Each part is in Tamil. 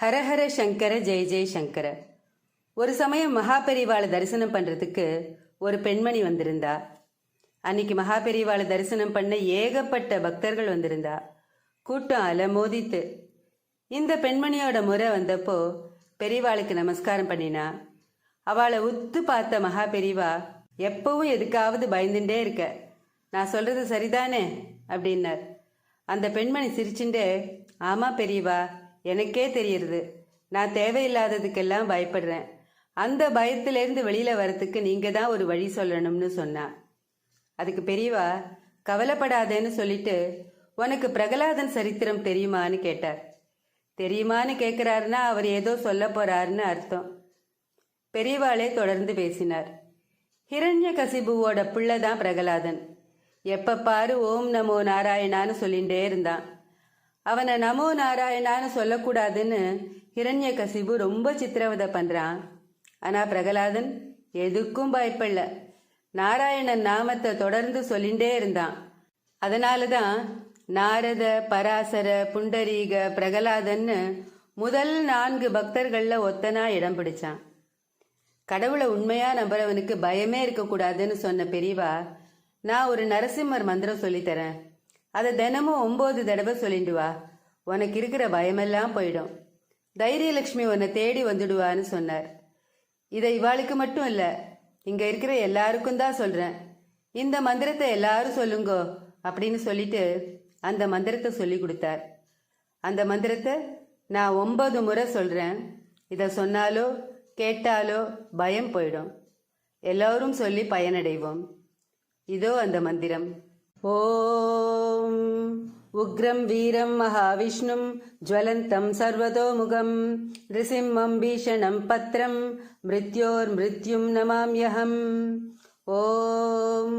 ஹரஹர சங்கர ஜெய ஜெய சங்கர. ஒரு சமயம் மகாபெரிவாளை தரிசனம் பண்றதுக்கு ஒரு பெண்மணி வந்திருந்தா. அன்னைக்கு மகாபெரிவாளை தரிசனம் பண்ண ஏகப்பட்ட பக்தர்கள் வந்திருந்தா. கூட்டம் அலமோதித்து இந்த பெண்மணியோட முறை வந்தப்போ பெரியவாளுக்கு நமஸ்காரம் பண்ணினா. அவளை உத்து பார்த்த மகா பெரியவா எப்பவும் எதுக்காவது பயந்துட்டே இருக்க. நான் சொல்றது சரிதானே? அப்படின்னார். அந்த பெண்மணி சிரிச்சுண்டே ஆமா பெரியவா எனக்கே தெரியுது நான் தேவையில்லாததுக்கெல்லாம் பயப்படுறேன். அந்த பயத்திலேருந்து வெளியில வரத்துக்கு நீங்க தான் ஒரு வழி சொல்லணும்னு சொன்னா. அதுக்கு பெரியவா கவலைப்படாதேன்னு சொல்லிட்டு உனக்கு பிரகலாதன் சரித்திரம் தெரியுமான்னு கேட்டார். தெரியுமான்னு கேட்குறாருன்னா அவர் ஏதோ சொல்ல போறாருன்னு அர்த்தம். பெரியவாளே தொடர்ந்து பேசினார். ஹிரண்ய கசிபுவோட பிள்ளை தான் பிரகலாதன். எப்ப பாரு ஓம் நமோ நாராயணான்னு சொல்லிகிட்டே இருந்தான். அவனை நமோ நாராயணான்னு சொல்லக்கூடாதுன்னு ஹிரண்ய கசிபு ரொம்ப சித்திரவதை பண்றான். ஆனா பிரகலாதன் எதுக்கும் பயப்படல. நாராயணன் நாமத்தை தொடர்ந்து சொல்லிண்டே இருந்தான். அதனால தான் நாரத பராசர புண்டரீக பிரகலாதன்னு முதல் நான்கு பக்தர்கள்ல ஒத்தனா இடம் பிடிச்சான். கடவுளை உண்மையா நம்புறவனுக்கு பயமே இருக்கக்கூடாதுன்னு சொன்ன பெரியவா நான் ஒரு நரசிம்மர் மந்திரம் சொல்லித்தரேன். அதை தினமும் ஒன்பது தடவை சொல்லிட்டு வா. உனக்கு இருக்கிற பயமெல்லாம் போயிடும். தைரியலட்சுமி உன்னை தேடி வந்துடுவான்னு சொன்னார். இதை இவாளுக்கு மட்டும் இல்லை இங்கே இருக்கிற எல்லாருக்கும் தான் சொல்கிறேன் இந்த மந்திரத்தை எல்லாரும் சொல்லுங்கோ அப்படின்னு சொல்லிட்டு அந்த மந்திரத்தை சொல்லி கொடுத்தார். அந்த மந்திரத்தை நான் ஒன்பது முறை சொல்கிறேன் இதை சொன்னாலோ கேட்டாலோ பயம் போயிடும். எல்லோரும் சொல்லி பயனடைவோம். இதோ அந்த மந்திரம். ఓం ఉగ్రం వీరం మహావిష్ణుం జ్వలంతం సర్వతోముఖం నృసింహం భీషణం పత్రం మృత్యోర్మృత్యుం నమామ్యహం. ఓం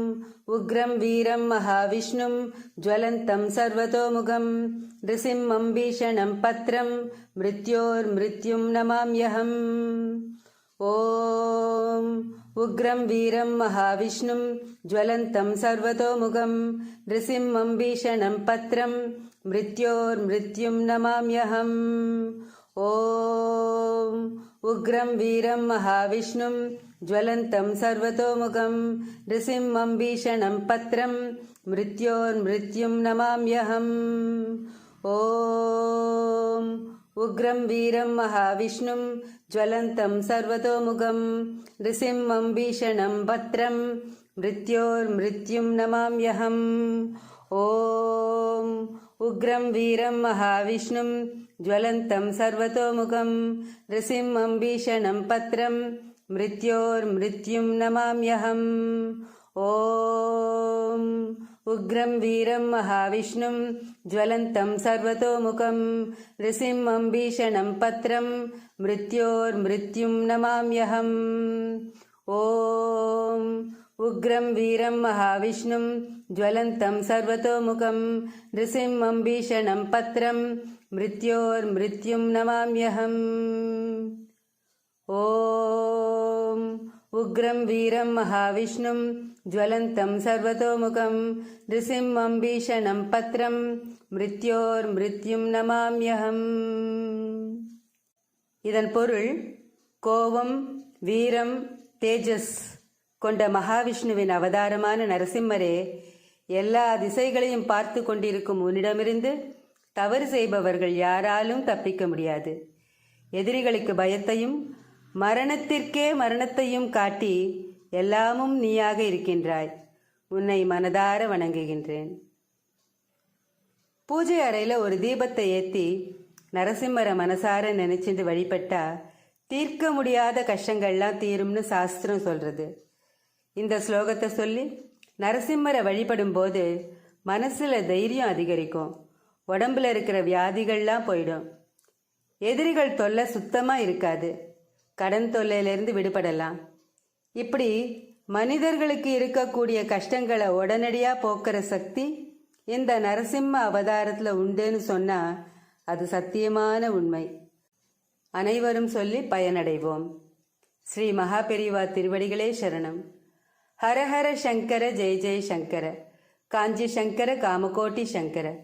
ఉగ్రం వీరం మహావిష్ణుం జ్వలంతం సర్వతోముఖం నృసింహం భీషణం పత్రం మృత్యోర్మృత్యుం నమామ్యహం. ఓం उग्रं वीरं महाविष्णुं ज्वलन्तं सर्वतोमुखं नृसिंहं भीषणं पत्रं मृत्योर्मृत्युं नमाम्यहम्। ॐ उग्रं वीरं महाविष्णुं ज्वलन्तं सर्वतोमुखं नृसिंहं भीषणं पत्रं मृत्योर्मृत्युं नमाम्यहम्। ॐ ఉగ్రం వీరం మహావిష్ణుం జ్వలంతం సర్వతోముఖం నృసింహం భీషణం భద్రం మృత్యోర్మృత్యుం నమామ్యహం. ఓం ఉగ్రం వీరం మహావిష్ణుం జ్వలంతం సర్వతోముఖం నృసింహం భీషణం పత్రం మృత్యోర్మృత్యుం నమామ్యహం. ఓం उग्रं वीरं महाविष्णुं ज्वलन्तं सर्वतोमुखं नृसिंहं भीषणं पत्रं मृत्योर्मृत्युं नमाम्यहम्। ॐ उग्रं वीरं महाविष्णुं ज्वलन्तं सर्वतोमुखं नृसिंहं भीषणं पत्रं मृत्योर्मृत्युं नमाम्यहम्। ॐ उग्रं वीरं महाविष्णुं ज्वलन्तं सर्वतोमुखं नृसिंहं भीषणं पत्रं மிருத்யோர்மிருத்யும் நமாம்யகம் இதன் பொருள் கோபம் வீரம் தேஜஸ் கொண்ட மகாவிஷ்ணுவின் அவதாரமான நரசிம்மரே எல்லா திசைகளையும் பார்த்து கொண்டிருக்கும் உன்னிடமிருந்து தவறு செய்பவர்கள் யாராலும் தப்பிக்க முடியாது எதிரிகளுக்கு பயத்தையும் மரணத்திற்கே மரணத்தையும் காட்டி எல்லாமும் நீயாக இருக்கின்றாய். உன்னை மனதார வணங்குகின்றேன். பூஜை அறையில் ஒரு தீபத்தை ஏற்றி நரசிம்மரை மனசார நினைச்சிட்டு வழிபட்டா தீர்க்க முடியாத கஷ்டங்கள்லாம் தீரும்னு சாஸ்திரம் சொல்றது. இந்த ஸ்லோகத்தை சொல்லி நரசிம்மரை வழிபடும் போது மனசுல தைரியம் அதிகரிக்கும். உடம்புல இருக்கிற வியாதிகள்லாம் போயிடும். எதிரிகள் தொல்லை சுத்தமாக இருக்காது. கடன் தொல்லையிலேருந்து விடுபடலாம். இப்படி மனிதர்களுக்கு இருக்கக்கூடிய கஷ்டங்களை உடனடியாக போக்குற சக்தி இந்த நரசிம்ம அவதாரத்தில் உண்டுன்னு சொன்னால் அது சத்தியமான உண்மை. அனைவரும் சொல்லி பயனடைவோம். ஸ்ரீ மகாபெரிவா திருவடிகளே சரணம். ஹரஹர சங்கர ஜெய ஜெய சங்கர. காஞ்சி சங்கர காமகோட்டி சங்கர.